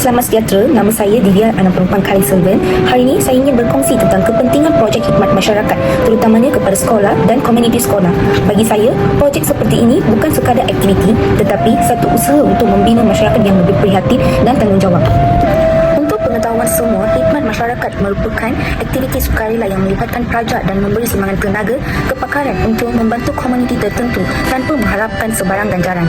Selamat sejahtera, nama saya Divya Anak Penumpang Kali Selvan. Hari ini saya ingin berkongsi tentang kepentingan projek khidmat masyarakat terutamanya kepada sekolah dan komuniti sekolah. Bagi saya, projek seperti ini bukan sekadar aktiviti tetapi satu usaha untuk membina masyarakat yang lebih prihatin dan tanggungjawab. Untuk pengetahuan semua, khidmat masyarakat merupakan aktiviti sukarela yang melibatkan pelajar dan memberi semangat tenaga kepakaran untuk membantu komuniti tertentu tanpa mengharapkan sebarang ganjaran.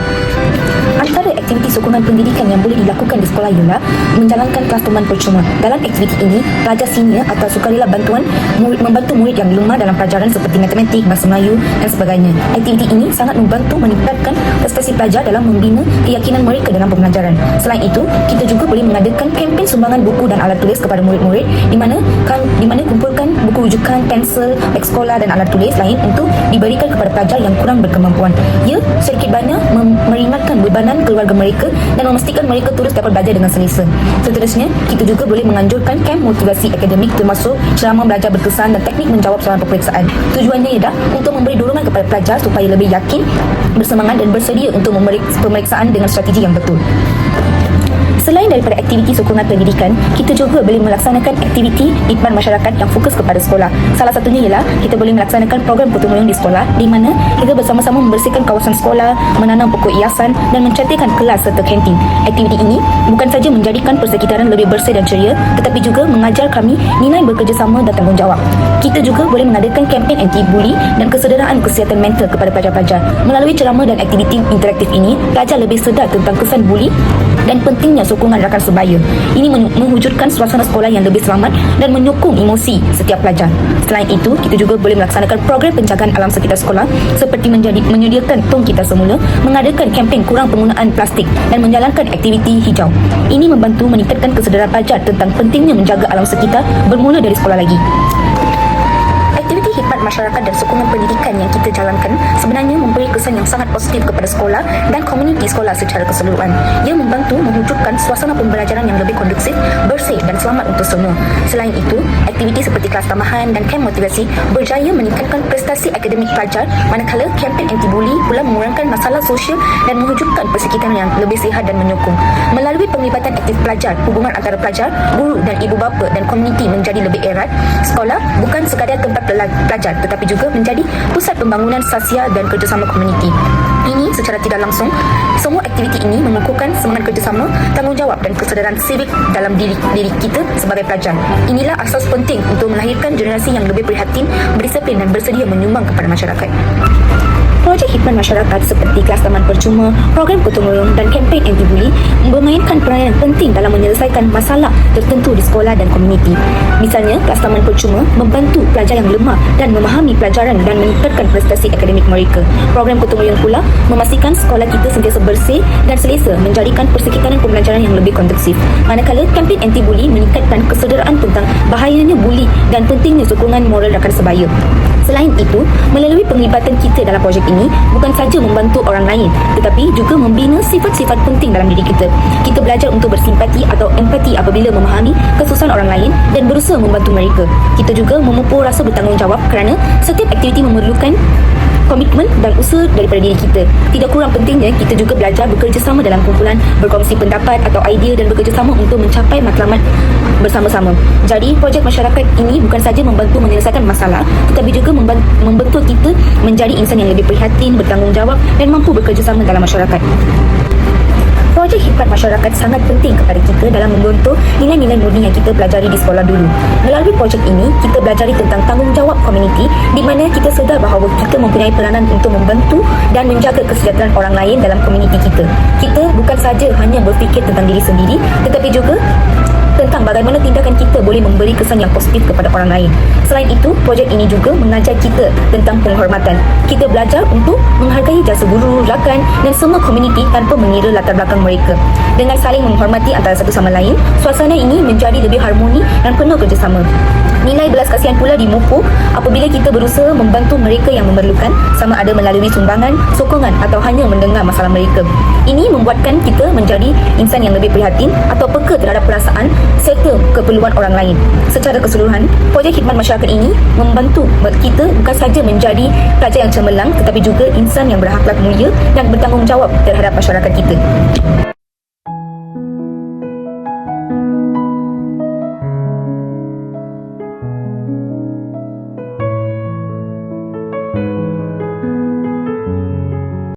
Antara aktiviti sokongan pendidikan yang boleh dilakukan di sekolah ialah menjalankan kelas teman percuma. Dalam aktiviti ini, pelajar senior atau sukarela bantuan membantu murid yang lemah dalam pelajaran seperti matematik, bahasa Melayu dan sebagainya. Aktiviti ini sangat membantu meningkatkan prestasi pelajar dalam membina keyakinan mereka dalam pembelajaran. Selain itu, kita juga boleh mengadakan kempen sumbangan buku dan alat tulis kepada murid-murid di mana kan, di mana kumpulkan buku rujukan, pensel, beg sekolah dan alat tulis lain untuk diberikan kepada pelajar yang kurang berkemampuan. Ia sedikit banyak mem- meringankan bebanan keluarga mereka dan memastikan mereka terus dapat belajar dengan selesa. Seterusnya, kita juga boleh menganjurkan kem motivasi akademik termasuk ceramah belajar berkesan dan teknik menjawab soalan peperiksaan. Tujuannya ialah untuk memberi dorongan kepada pelajar supaya lebih yakin, bersemangat dan bersedia untuk memberi pemeriksaan dengan strategi yang betul. Selain daripada aktiviti sokongan pendidikan, kita juga boleh melaksanakan aktiviti khidmat masyarakat yang fokus kepada sekolah. Salah satunya ialah kita boleh melaksanakan program gotong royong di sekolah di mana kita bersama-sama membersihkan kawasan sekolah, menanam pokok hiasan dan mencantikkan kelas serta kantin. Aktiviti ini bukan saja menjadikan persekitaran lebih bersih dan ceria tetapi juga mengajar kami nilai bekerjasama dan tanggungjawab. Kita juga boleh mengadakan kempen anti-bully dan kesederaan kesihatan mental kepada pelajar-pelajar. Melalui ceramah dan aktiviti interaktif ini, pelajar lebih sedar tentang kesan buli dan pentingnya sokongan rakan sebaya. Ini mewujudkan suasana sekolah yang lebih selamat dan menyokong emosi setiap pelajar. Selain itu, kita juga boleh melaksanakan program penjagaan alam sekitar sekolah seperti menjadi menyediakan tong kita semula, mengadakan kempen kurang penggunaan plastik dan menjalankan aktiviti hijau. Ini membantu meningkatkan kesedaran pelajar tentang pentingnya menjaga alam sekitar bermula dari sekolah lagi. Aktiviti masyarakat dan sokongan pendidikan yang kita jalankan sebenarnya memberi kesan yang sangat positif kepada sekolah dan komuniti sekolah secara keseluruhan. Ia membantu mewujudkan suasana pembelajaran yang lebih kondusif, bersih dan selamat untuk semua. Selain itu, aktiviti seperti kelas tambahan dan kem motivasi berjaya meningkatkan prestasi akademik pelajar manakala kempen anti-bully pula mengurangkan masalah sosial dan mewujudkan persekitaran yang lebih sihat dan menyokong. Melalui penglibatan aktif pelajar, hubungan antara pelajar, guru dan ibu bapa dan komuniti menjadi lebih erat. Sekolah bukan sekadar tempat pela- pelajar tetapi juga menjadi pusat pembangunan sosial dan kerjasama komuniti. Ini secara tidak langsung, semua aktiviti ini mengukuhkan semangat kerjasama, tanggungjawab dan kesedaran sivik dalam diri, diri kita sebagai pelajar. Inilah asas penting untuk melahirkan generasi yang lebih prihatin, berdisiplin dan bersedia menyumbang kepada masyarakat. Projek khidmat masyarakat seperti kelas taman percuma, program gotong royong dan kempen anti-bully memainkan peranan penting dalam menyelesaikan masalah tertentu di sekolah dan komuniti. Misalnya, kelas taman percuma membantu pelajar yang lemah dan memahami pelajaran dan meningkatkan prestasi akademik mereka. Program gotong royong pula memastikan sekolah kita sentiasa bersih dan selesa menjadikan persekitaran pembelajaran yang lebih kondusif. Manakala kempen anti-bully meningkatkan kesedaraan tentang bahayanya bully dan pentingnya sokongan moral rakan sebaya. Selain itu, melalui penglibatan kita dalam projek ini bukan saja membantu orang lain tetapi juga membina sifat-sifat penting dalam diri kita. Kita belajar untuk bersimpati atau empati apabila memahami kesusahan orang lain dan berusaha membantu mereka. Kita juga memupuk rasa bertanggungjawab kerana setiap aktiviti memerlukan komitmen dan usaha daripada diri kita. Tidak kurang pentingnya kita juga belajar bekerjasama dalam kumpulan, berkongsi pendapat atau idea dan bekerjasama untuk mencapai matlamat bersama-sama. Jadi, projek masyarakat ini bukan saja membantu menyelesaikan masalah tetapi juga membentuk kita menjadi insan yang lebih prihatin, bertanggungjawab dan mampu bekerjasama dalam masyarakat. Projek khidmat masyarakat sangat penting kepada kita dalam membentuk nilai-nilai murni yang kita pelajari di sekolah dulu. Melalui projek ini, kita belajari tentang tanggungjawab komuniti di mana kita sedar bahawa kita mempunyai peranan untuk membantu dan menjaga kesejahteraan orang lain dalam komuniti kita. Kita bukan saja hanya berfikir tentang diri sendiri tetapi juga tentang bagaimana tindakan kita boleh memberi kesan yang positif kepada orang lain. Selain itu, projek ini juga mengajar kita tentang penghormatan. Kita belajar untuk menghargai jasa guru, rakan dan semua komuniti tanpa mengira latar belakang mereka. Dengan saling menghormati antara satu sama lain, suasana ini menjadi lebih harmoni dan penuh kerjasama. Nilai belas kasihan pula dimupuk apabila kita berusaha membantu mereka yang memerlukan sama ada melalui sumbangan, sokongan atau hanya mendengar masalah mereka. Ini membuatkan kita menjadi insan yang lebih prihatin atau peka terhadap perasaan serta keperluan orang lain. Secara keseluruhan, projek khidmat masyarakat ini membantu kita bukan saja menjadi pelajar yang cemerlang tetapi juga insan yang berakhlak mulia dan bertanggungjawab terhadap masyarakat kita.